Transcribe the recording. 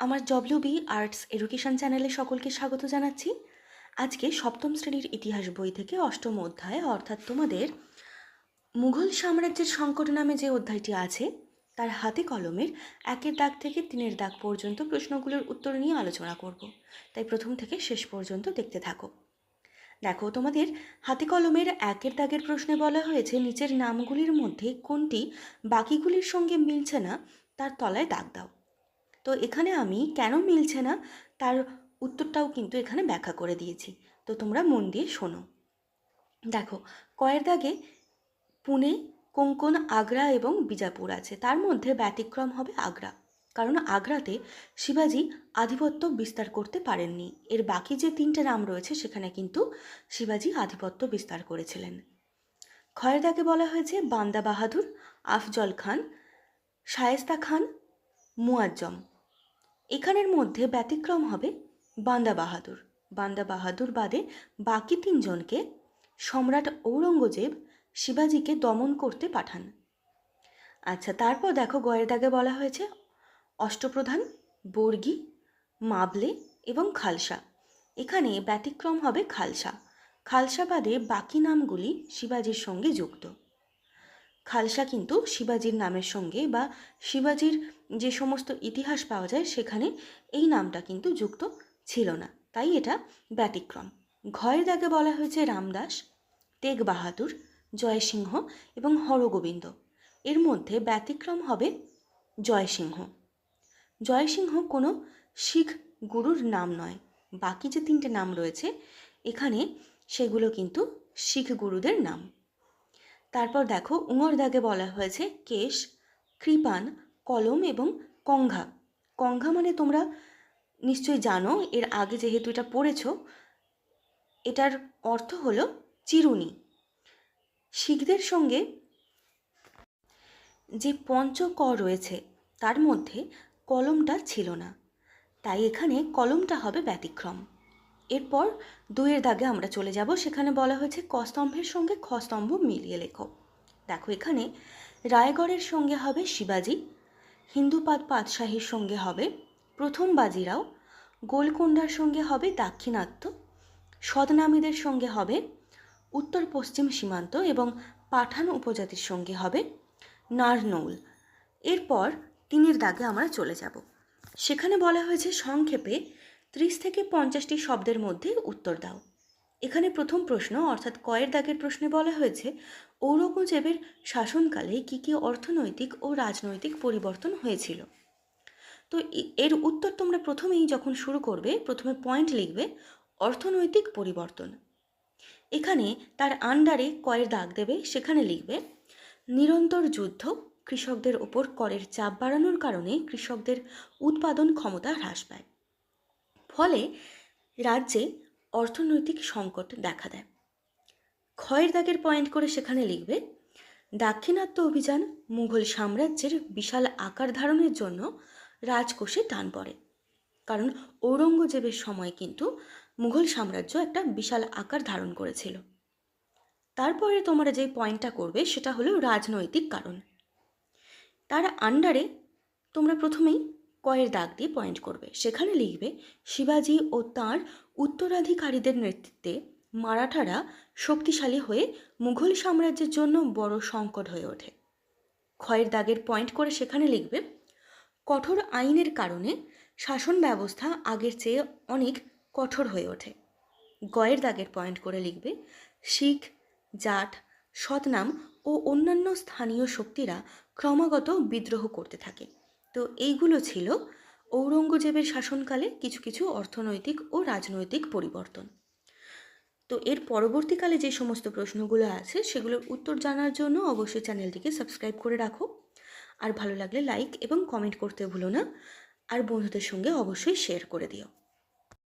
আমার WB arts education চ্যানেলে সকলকে স্বাগত জানাচ্ছি। আজকে সপ্তম শ্রেণির ইতিহাস বই থেকে অষ্টম অধ্যায়, অর্থাৎ তোমাদের মুঘল সাম্রাজ্যের সংকট নামে যে অধ্যায়টি আছে, তার হাতে কলমের একের দাগ থেকে তিনের দাগ পর্যন্ত প্রশ্নগুলোর উত্তর নিয়ে আলোচনা করব। তাই প্রথম থেকে শেষ পর্যন্ত দেখতে থাকো। দেখো, তোমাদের হাতে কলমের একের দাগের প্রশ্নে বলা হয়েছে, নিচের নামগুলির মধ্যে কোনটি বাকিগুলির সঙ্গে মিলছে না, তার তলায় দাগ দাও। তো এখানে আমি কেন মিলছে না? তার উত্তরটাও কিন্তু এখানে ব্যাখ্যা করে দিয়েছি। তো তোমরা মন দিয়ে শোনো। দেখো কয়ের দাগে পুনে, কোঙ্কন, আগ্রা এবং বিজাপুর আছে। তার মধ্যে ব্যতিক্রম হবে আগ্রা। কারণ আগ্রাতে শিবাজি আধিপত্য বিস্তার করতে পারেননি। এর বাকি যে তিনটে নাম রয়েছে, সেখানে কিন্তু শিবাজি আধিপত্য বিস্তার করেছিলেন। খয়ের দাগে বলা হয়েছে, বান্দা বাহাদুর, আফজল খান, শায়েস্তা খান, মুয়াজ্জম। এখানের মধ্যে ব্যতিক্রম হবে বান্দা বাহাদুর। বান্দা বাহাদুর বাদে বাকি তিনজনকে সম্রাট ঔরঙ্গজেব শিবাজিকে দমন করতে পাঠান। আচ্ছা তারপর দেখো গয়ের দাগে বলা হয়েছে, অষ্টপ্রধান, বর্গি, মাবলে এবং খালসা। এখানে ব্যতিক্রম হবে খালসা। খালসা বাদে বাকি নামগুলি শিবাজির সঙ্গে যুক্ত। খালসা কিন্তু শিবাজির নামের সঙ্গে বা শিবাজির যে সমস্ত ইতিহাস পাওয়া যায় সেখানে এই নামটা কিন্তু যুক্ত ছিল না। তাই এটা ব্যতিক্রম। ঘয়ের দাগে বলা হয়েছে রামদাস, তেগ বাহাদুর, জয়সিংহ এবং হরগোবিন্দ। এর মধ্যে ব্যতিক্রম হবে জয়সিংহ। জয়সিংহ কোনো শিখ গুরুর নাম নয়। বাকি যে তিনটে নাম রয়েছে, এখানে সেগুলো কিন্তু শিখ গুরুদের নাম। তারপর দেখো উঙর দাগে বলা হয়েছে কেশ, কৃপান, কলম এবং কঙ্ঘা। কঙ্ঘা মানে তোমরা নিশ্চয়ই জানো, এর আগে যেহেতু এটা পড়েছ, এটার অর্থ হলো চিরুনি। শিখদের সঙ্গে যে পঞ্চক রয়েছে, তার মধ্যে কলমটা ছিল না। তাই এখানে কলমটা হবে ব্যতিক্রম। এরপর দুইয়ের দাগে আমরা চলে যাব। সেখানে বলা হয়েছে কস্তম্ভের সঙ্গে খস্তম্ভ মিলিয়ে লেখো। দেখো এখানে, রায়গড়ের সঙ্গে হবে শিবাজি, হিন্দুপাদ পাতশাহীর সঙ্গে হবে প্রথম বাজিরাও গোলকোন্ডার সঙ্গে হবে দাক্ষিণাত্য, সদনামীদের সঙ্গে হবে উত্তর পশ্চিম সীমান্ত এবং পাঠান উপজাতির সঙ্গে হবে নারনৌল। এরপর তিনের দাগে আমরা চলে যাব। সেখানে বলা হয়েছে, সংক্ষেপে ত্রিশ থেকে পঞ্চাশটি শব্দের মধ্যে উত্তর দাও। এখানে প্রথম প্রশ্ন, অর্থাৎ কয়ের দাগের প্রশ্নে বলা হয়েছে, ঔরঙ্গজেবের শাসনকালে কী কী অর্থনৈতিক ও রাজনৈতিক পরিবর্তন হয়েছিল? তো এর উত্তর তোমরা প্রথমেই যখন শুরু করবে, প্রথমে পয়েন্ট লিখবে, অর্থনৈতিক পরিবর্তন। এখানে তার আন্ডারে কয়ের দাগ দেবে, সেখানে লিখবে, নিরন্তর যুদ্ধ, কৃষকদের ওপর করের চাপ বাড়ানোর কারণে কৃষকদের উৎপাদন ক্ষমতা হ্রাস পায়। ফলে রাজ্যে অর্থনৈতিক সংকট দেখা দেয়। ক্ষয়ের দাগের পয়েন্ট করে সেখানে লিখবে, দাক্ষিণাত্য অভিযান মুঘল সাম্রাজ্যের বিশাল আকার ধারণের জন্য রাজকোষে টান পড়ে। কারণ ঔরঙ্গজেবের সময় কিন্তু মুঘল সাম্রাজ্য একটা বিশাল আকার ধারণ করেছিল। তারপরে তোমরা যে পয়েন্টটা করবে সেটা হলো রাজনৈতিক কারণ। তার আন্ডারে তোমরা প্রথমেই কয়ের দাগ দিয়ে পয়েন্ট করবে। সেখানে লিখবে, শিবাজি ও তাঁর উত্তরাধিকারীদের নেতৃত্বে মারাঠারা শক্তিশালী হয়ে মুঘল সাম্রাজ্যের জন্য বড় সংকট হয়ে ওঠে। ক্ষয়ের দাগের পয়েন্ট করে সেখানে লিখবে, কঠোর আইনের কারণে শাসন ব্যবস্থা আগের চেয়ে অনেক কঠোর হয়ে ওঠে। গয়ের দাগের পয়েন্ট করে লিখবে, শিখ, জাট সতনাম ও অন্যান্য স্থানীয় শক্তিরা ক্রমাগত বিদ্রোহ করতে থাকে। তো এইগুলো ছিল ঔরঙ্গজেবের শাসনকালে কিছু কিছু অর্থনৈতিক ও রাজনৈতিক পরিবর্তন। তো এর পরবর্তীকালে যে সমস্ত প্রশ্নগুলো আছে সেগুলোর উত্তর জানার জন্য অবশ্যই চ্যানেলটিকে সাবস্ক্রাইব করে রাখো। আর ভালো লাগলে লাইক এবং কমেন্ট করতে ভুলো না। আর বন্ধুদের সঙ্গে অবশ্যই শেয়ার করে দিও।